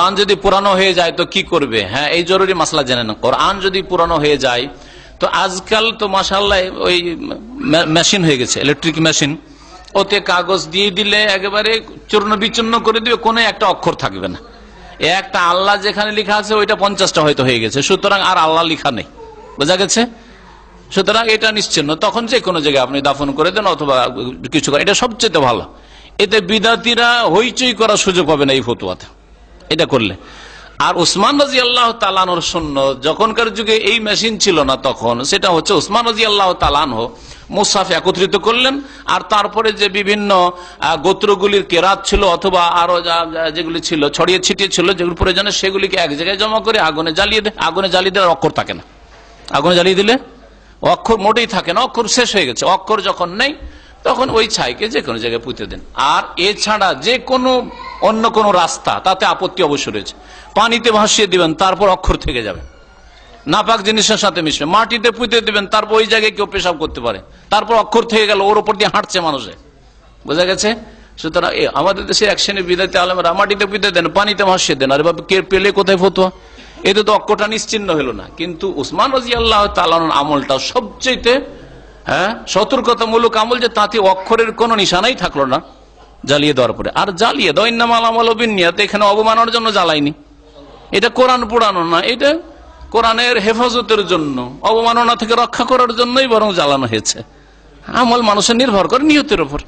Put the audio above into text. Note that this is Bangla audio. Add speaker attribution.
Speaker 1: কোরআন যদি পুরানো হয়ে যায় তো কি করবে? হ্যাঁ এই জরুরি মাসলা জেনে না কোরআন যদি পুরানো হয়ে যায়, তো আজকাল তো মাসাল্লাহ ওই মেশিন হয়ে গেছে ইলেকট্রিক মেশিন ওতে কাগজ দিয়ে দিলে একেবারে চূর্ণ বিচূর্ণ করে দিবে, কোনো একটা অক্ষর থাকবে না। একটা আল্লাহ যেখানে লেখা আছে, ওইটা পঞ্চাশটা হয়তো হয়ে গেছে। সুতরাং আর আল্লাহ লেখা নেই। বোঝা গেছে? সুতরাং এটা নিশ্চিন্ন। তখন যে কোনো জায়গায় আপনি দাফন করে দেন অথবা কিছু এটা সবচেয়ে ভালো। এতে বিদাতিরা হইচই করার সুযোগ পাবে না এই ফতুয়াতে। এটা করলে। আর উসমান রাজি আল্লাহ তালানোর শূন্য যখনকার যুগে এই মেশিন ছিল না তখন, সেটা হচ্ছে উসমান রাজি আল্লাহ তালানহ মুসাফ একত্রিত করলেন, আর তারপরে যে বিভিন্ন গোত্রগুলির কেরাত ছিল অথবা আরও যেগুলি ছিল, ছড়িয়ে ছিটিয়ে ছিল, যেগুলি প্রয়োজনে সেগুলিকে এক জায়গায় জমা করে আগুনে জ্বালিয়ে দেয় আগুনে জ্বালিয়ে দেওয়ার অক্ষর থাকে না। আগুনে জ্বালিয়ে দিলে অক্ষর মোটেই থাকে না, অক্ষর শেষ হয়ে গেছে। অক্ষর যখন নেই, তখন ওই ছাইকে যে কোনো জায়গায় পুঁতে দেন। আর এছাড়া যে কোনো অন্য কোনো রাস্তা, তাতে আপত্তি অবশ্য রয়েছে। পানিতে ভাসিয়ে দিবেন, তারপর অক্ষর থেকে যাবে। নাপাক জিনিসের সাথে মিশবে। মাটিতে পুঁতে দিবেন, তারপর ওই জায়গায় কেউ পেশাব করতে পারে। তারপর অক্ষর থেকে গেল, ওর উপর দিয়ে হাঁটছে মানুষে। বোঝা গেছে? সুতরাং আমাদের দেশে এক শ্রেণি বিদায়তে আলমেরা মাটিতে পুঁতে দেন, পানিতে ভাসিয়ে দেন। আর বাবা কে পেলে কোথায় ফতুয়া? এতে তো অক্ষরটা নিশ্চিন্ন হলো না। কিন্তু উসমান রাজি আল্লাহ তালানোর আমলটা সবচেয়ে হ্যাঁ সতর্কতামূলক আমল যে তাতে অক্ষরের কোনো নিশানাই থাকল না। জ্বালিয়ে দেওয়ার পরে। আর জ্বালিয়ে দেওয়া ইন্নামাল আমল বিনিয়াত এখানে অবমাননার জন্য জ্বালাইনি এটা কোরআন পোড়ানো না, এটা কোরআনের হেফাজতের জন্য, অবমাননা থেকে রক্ষা করার জন্যই বরং জ্বালানো হয়েছে। আমল মানুষের নির্ভর করে নিয়তের উপর।